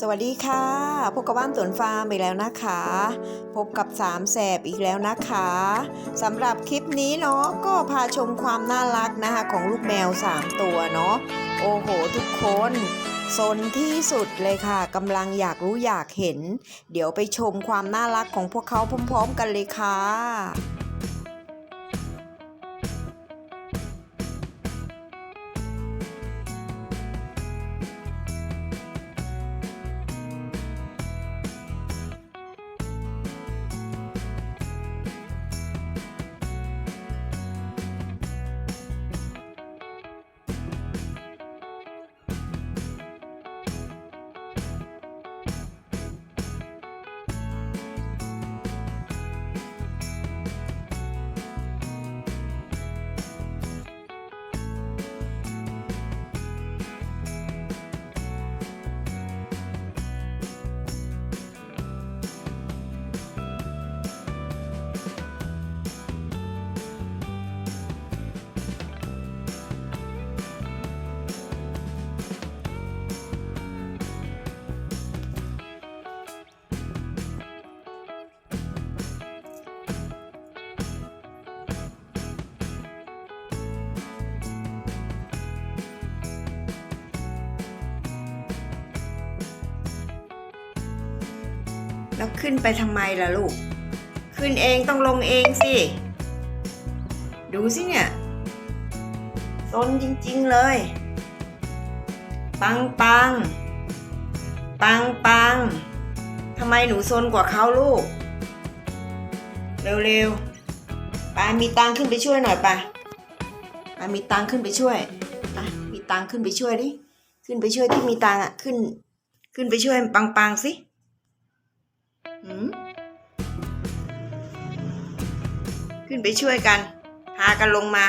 สวัสดีค่ะ พบกับบ้านสวนฟาร์มอีกแล้วนะคะ พบกับสามแสบอีกแล้วนะคะสำหรับคลิปนี้เนาะก็พาชมความน่ารักนะคะของลูกแมว 3 ตัวเนาะโอ้โห ทุกคนซนที่สุดเลยค่ะกำลังอยากรู้อยากเห็น เดี๋ยวไปชมความน่ารักของพวกเขาพร้อม ๆ กันเลยค่ะ แล้วขึ้นไปทำไมล่ะลูก ขึ้นเองต้องลงเองสิ ดูสิเนี่ยซนจริงๆเลย ปังปัง ปังปังทำไมหนูซนกว่าเขาลูก เร็วๆปามีตังขึ้นไปช่วยหน่อยปะปามีตังขึ้นไปช่วยอะมีตังขึ้นไปช่วยดิ ขึ้นไปช่วยที่มีตังอะ ขึ้น ขึ้นไปช่วยปังปังสิ หืมขึ้นไปช่วยกัน พากันลงมา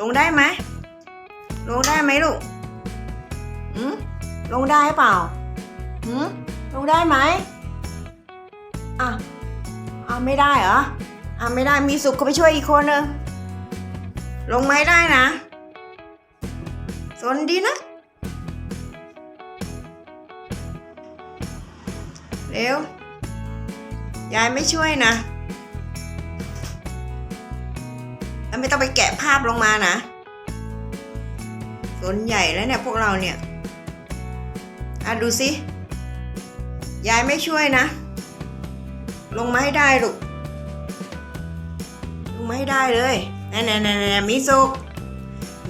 ลงได้ไหม ลงได้ไหมลูกหืมลงได้เปล่าหืมลงได้ไหมอะอะไม่ได้เหรออะไม่ได้มีสุขเขาไปช่วยอีกคนนึงลงไม่ได้นะ สนดีนะ เร็ว ยายไม่ช่วยนะ แล้วไม่ต้องไปแกะภาพลงมานะสนใหญ่แล้วเนี่ยพวกเราเนี่ยอะดูสิ ยายไม่ช่วยนะ ลงมาให้ได้ลูก ลงมาให้ได้เลยนั่นๆๆๆมีสุก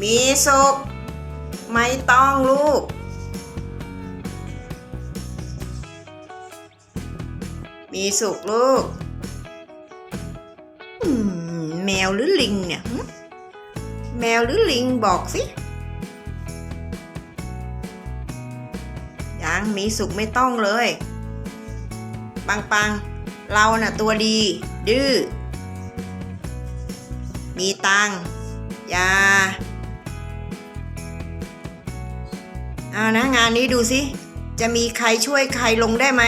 มีสุก ไม่ต้องลูก มีสุกลูกแมวหรือลิงเนี่ยแมวหรือลิงบอกสิยังมีสุกไม่ต้องเลย ปังปังเราน่ะตัวดี ดื้อ มีตังยาเอานะงานนี้ดูสิ จะมีใครช่วยใครลงได้ไหม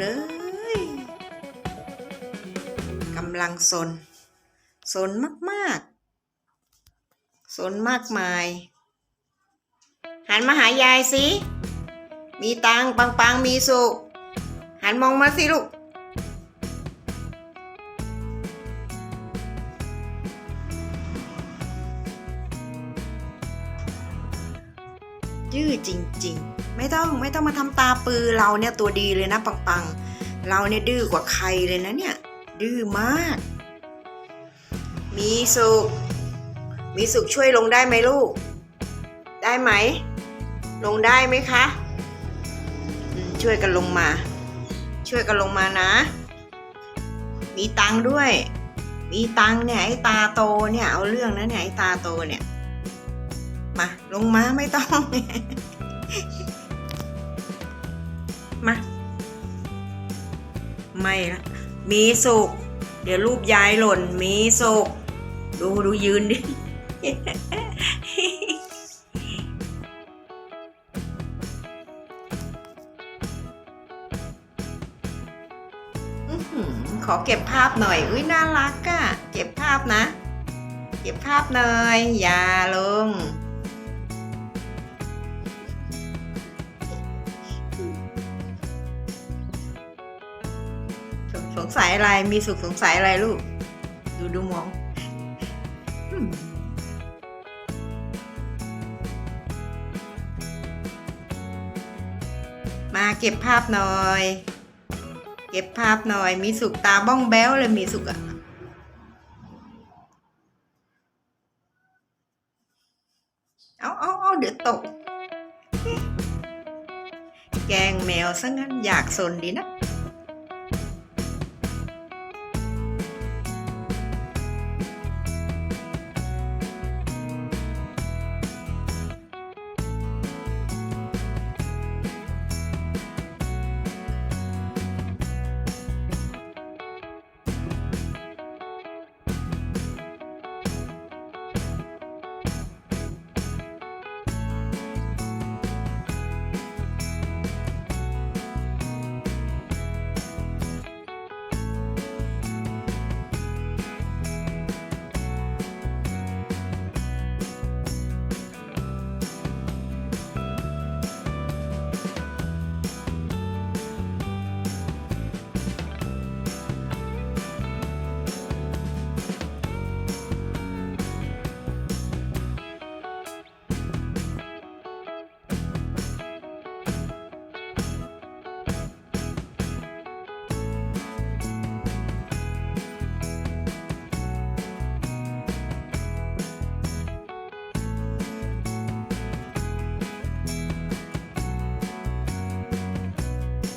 เลยกำลังสน สนมากๆ สนมากมาย หันมาหายายสิ มีตังปังปังมีสุข หันมองมาสิลูก จริง ๆ ไม่ต้องไม่ต้องมาทำตาปือเราเนี่ยตัวดีเลยนะปังๆ เราเนี่ยดื้อกว่าใครเลยนะเนี่ย ดื้อมาก มีสุข มีสุขช่วยลงได้ไหมลูก ได้ไหม ลงได้ไหมคะ ช่วยกันลงมา ช่วยกันลงมานะ มีตังด้วย มีตังเนี่ยไอ้ตาโตเนี่ยเอาเรื่องนะเนี่ยไอ้ตาโตเนี่ย มา ลงมาไม่ต้อง มา ไม่ละมีสุก เดี๋ยวรูปยายหล่น มีสุก ดูดูยืนดิ ขอเก็บภาพหน่อย อุ้ยน่ารักอะ่ะ เก็บภาพนะ เก็บภาพหน่อย อย่าลง สงสัยอะไรมีสุขสงสัยอะไรลูก ดูดูมองมาเก็บภาพหน่อย เก็บภาพหน่อย มีสุขตาบ้องแบ้วเลยมีสุขอะเอาเอาเอาเดี๋ยวตก แกงแมวซะงั้นอยากสนดีนะ